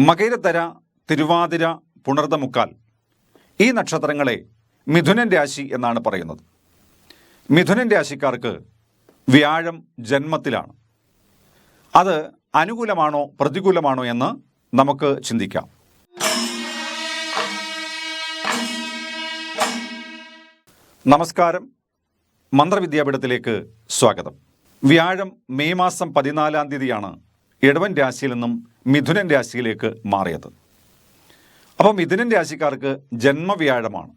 മകയിരത്തര തിരുവാതിര പുണർതമുക്കാൽ ഈ നക്ഷത്രങ്ങളെ മിഥുനൻ രാശി എന്നാണ് പറയുന്നത്. മിഥുനൻ രാശിക്കാർക്ക് വ്യാഴം ജന്മത്തിലാണ്. അത് അനുകൂലമാണോ പ്രതികൂലമാണോ എന്ന് നമുക്ക് ചിന്തിക്കാം. നമസ്കാരം. മന്ത്രവിദ്യാപീഠത്തിലേക്ക് സ്വാഗതം. വ്യാഴം മെയ് മാസം പതിനാലാം തീയതിയാണ് ഇടവൻ രാശിയിൽ നിന്നും മിഥുനൻ രാശിയിലേക്ക് മാറിയത്. അപ്പോൾ മിഥുനൻ രാശിക്കാർക്ക് ജന്മവ്യാഴമാണ്.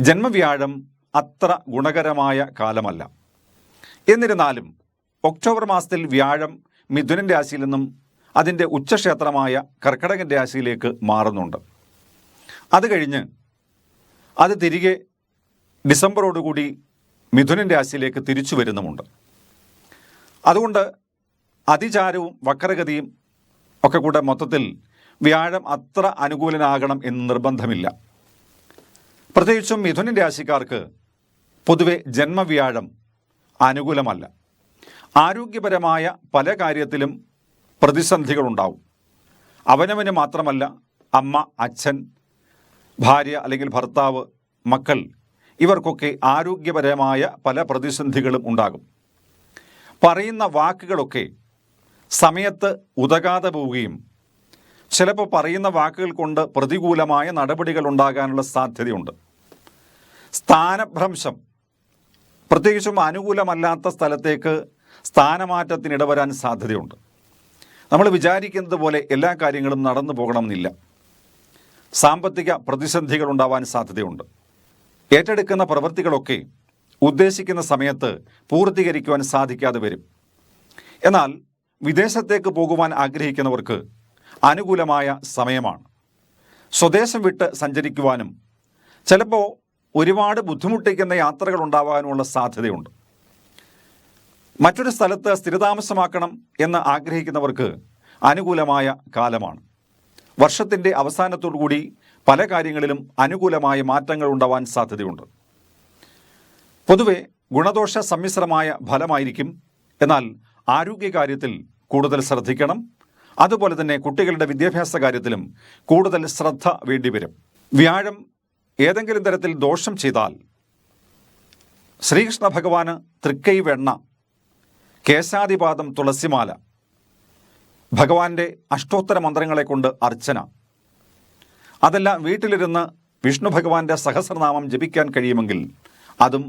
ജന്മവ്യാഴം അത്ര ഗുണകരമായ കാലമല്ല. എന്നിരുന്നാലും ഒക്ടോബർ മാസത്തിൽ വ്യാഴം മിഥുനൻ രാശിയിൽ നിന്നും അതിന്റെ ഉച്ചക്ഷേത്രമായ കർക്കടകൻ രാശിയിലേക്ക് മാറുന്നുണ്ട്. അത് കഴിഞ്ഞ് അത് തിരികെ ഡിസംബറോടുകൂടി മിഥുനൻ രാശിയിലേക്ക് തിരിച്ചു വരുന്നുമുണ്ട്. അതുകൊണ്ട് അതിചാരവും വക്രഗതിയും ഒക്കെ കൂടെ മൊത്തത്തിൽ വ്യാഴം അത്ര അനുകൂലനാകണം എന്ന് നിർബന്ധമില്ല. പ്രത്യേകിച്ചും മിഥുനൻ രാശിക്കാർക്ക് പൊതുവെ ജന്മവ്യാഴം അനുകൂലമല്ല. ആരോഗ്യപരമായ പല കാര്യത്തിലും പ്രതിസന്ധികളുണ്ടാവും. അവനവന് മാത്രമല്ല അമ്മ അച്ഛൻ ഭാര്യ അല്ലെങ്കിൽ ഭർത്താവ് മക്കൾ ഇവർക്കൊക്കെ ആരോഗ്യപരമായ പല പ്രതിസന്ധികളും ഉണ്ടാകും. പറയുന്ന വാക്കുകളൊക്കെ സമയത്ത് ഉതകാതെ പോവുകയും ചിലപ്പോൾ പറയുന്ന വാക്കുകൾ കൊണ്ട് പ്രതികൂലമായ നടപടികൾ ഉണ്ടാകാനുള്ള സാധ്യതയുണ്ട്. സ്ഥാനഭ്രംശം പ്രത്യേകിച്ചും അനുകൂലമല്ലാത്ത സ്ഥലത്തേക്ക് സ്ഥാനമാറ്റത്തിന് ഇടവരാൻ സാധ്യതയുണ്ട്. നമ്മൾ വിചാരിക്കുന്നത് പോലെ എല്ലാ കാര്യങ്ങളും നടന്നു പോകണമെന്നില്ല. സാമ്പത്തിക പ്രതിസന്ധികൾ ഉണ്ടാവാൻ സാധ്യതയുണ്ട്. ഏറ്റെടുക്കുന്ന പ്രവൃത്തികളൊക്കെ ഉദ്ദേശിക്കുന്ന സമയത്ത് പൂർത്തീകരിക്കുവാൻ സാധിക്കാതെ വരും. എന്നാൽ വിദേശത്തേക്ക് പോകുവാൻ ആഗ്രഹിക്കുന്നവർക്ക് അനുകൂലമായ സമയമാണ്. സ്വദേശം വിട്ട് സഞ്ചരിക്കുവാനും ചിലപ്പോൾ ഒരുപാട് ബുദ്ധിമുട്ടിക്കുന്ന യാത്രകൾ ഉണ്ടാവാനുമുള്ള സാധ്യതയുണ്ട്. മറ്റൊരു സ്ഥലത്ത് സ്ഥിരതാമസമാക്കണം എന്ന് ആഗ്രഹിക്കുന്നവർക്ക് അനുകൂലമായ കാലമാണ്. വർഷത്തിന്റെ അവസാനത്തോടുകൂടി പല കാര്യങ്ങളിലും അനുകൂലമായ മാറ്റങ്ങൾ ഉണ്ടാവാൻ സാധ്യതയുണ്ട്. പൊതുവെ ഗുണദോഷ സമ്മിശ്രമായ ഫലമായിരിക്കും എന്നാൽ ആരോഗ്യകാര്യത്തിൽ കൂടുതൽ ശ്രദ്ധിക്കണം. അതുപോലെ തന്നെ കുട്ടികളുടെ വിദ്യാഭ്യാസ കാര്യത്തിലും കൂടുതൽ ശ്രദ്ധ വേണ്ടിവരും. വ്യാഴം ഏതെങ്കിലും തരത്തിൽ ദോഷം ചെയ്താൽ ശ്രീകൃഷ്ണ ഭഗവാന് തൃക്കൈ വെണ്ണ കേശാദിപാദം തുളസിമാല ഭഗവാന്റെ അഷ്ടോത്തര മന്ത്രങ്ങളെ കൊണ്ട് അർച്ചന. അതെല്ലാം വീട്ടിലിരുന്ന് വിഷ്ണു ഭഗവാന്റെ സഹസ്രനാമം ജപിക്കാൻ കഴിയുമെങ്കിൽ അതും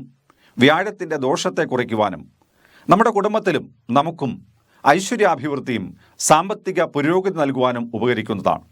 വ്യാഴത്തിന്റെ ദോഷത്തെ കുറയ്ക്കുവാനും നമ്മുടെ കുടുംബത്തിലും നമുക്കും ഐശ്വര്യാഭിവൃദ്ധിയും സാമ്പത്തിക പുരോഗതി നൽകുവാനും ഉപകരിക്കുന്നതാണ്.